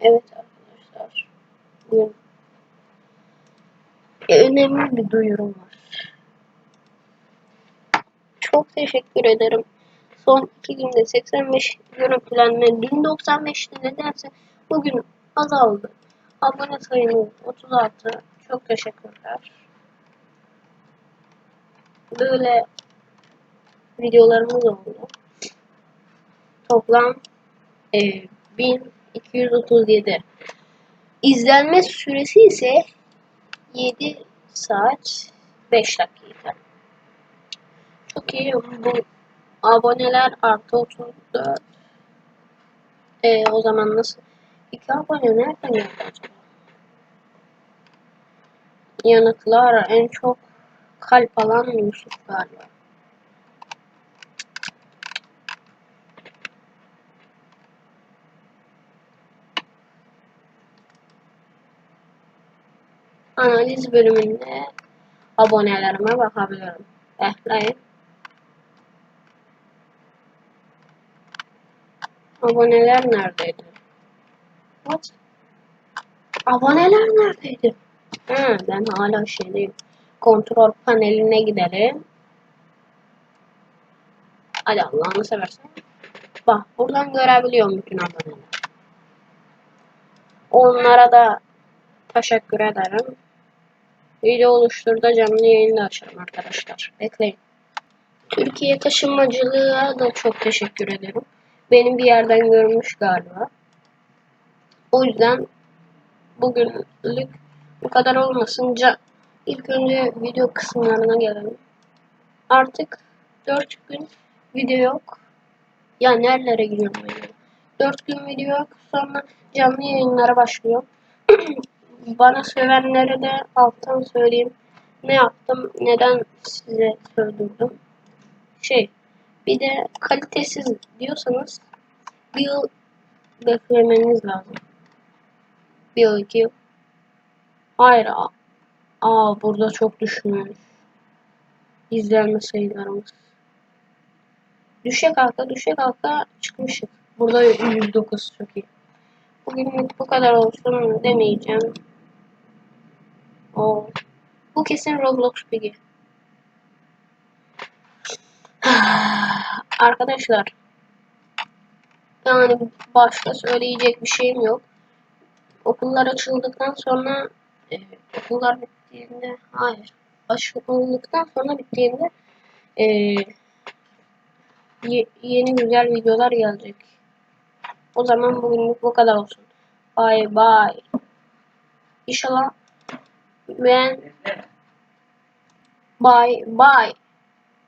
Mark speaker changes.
Speaker 1: Evet arkadaşlar. Bugün önemli bir duyurum var. Çok teşekkür ederim. Son iki günde 85 görüntülenme 1095'ti nedense bugün azaldı. Abone sayımız 36. Çok teşekkürler. Böyle videolarımız oldu. Toplam e, 1237. İzlenme süresi ise 7 saat 5 dakika. Çok iyi. Bu aboneler artı 34. E, o zaman nasıl? İki abone nereden geldi acaba? Yanıtlar en çok kalp alan Yusuf galiba. Analiz bölümünde abonelerime bakabilirim. Ehlayın. Aboneler neredeydi? What? Aboneler neredeydi? Ha, ben hala şeydeyim. Kontrol paneline gidelim. Hadi Allah'ını seversen. Bak buradan görebiliyorum bütün aboneler. Onlara da teşekkür ederim. Video oluşturda canlı yayında açarım arkadaşlar. Bekleyin. Türkiye taşımacılığa da çok teşekkür ederim. Benim bir yerden görmüş galiba. O yüzden bugünlük bu kadar olmasınca ilk önce video kısımlarına gelelim. Artık 4 gün video yok. Ya nerelere gidiyorum ben ya? 4 gün video yok. Sonra canlı yayınlara başlıyor. Bana sövenlere de alttan söyleyeyim. Ne yaptım? Neden size söylürdüm? Şey, bir de kalitesiz diyorsanız bir yıl beklemeniz lazım. Bir yıl, iki yıl. Hayır. Aa, burada çok düşmüş. İzlenme sayılarımız. Düşe kalka düşe kalka çıkmışık. Burada 109 çok iyi. Bugünlük bu kadar olsun demeyeceğim. O. Bu kesin Roblox Piggy. Arkadaşlar. Yani başka söyleyecek bir şeyim yok. Okullar açıldıktan sonra e, okullar bittiğinde hayır. Açıldıktan sonra bittiğinde e, ye- yeni güzel videolar gelecek. O zaman bugünlük bu kadar olsun. Bye bye. İnşallah ben bye bye.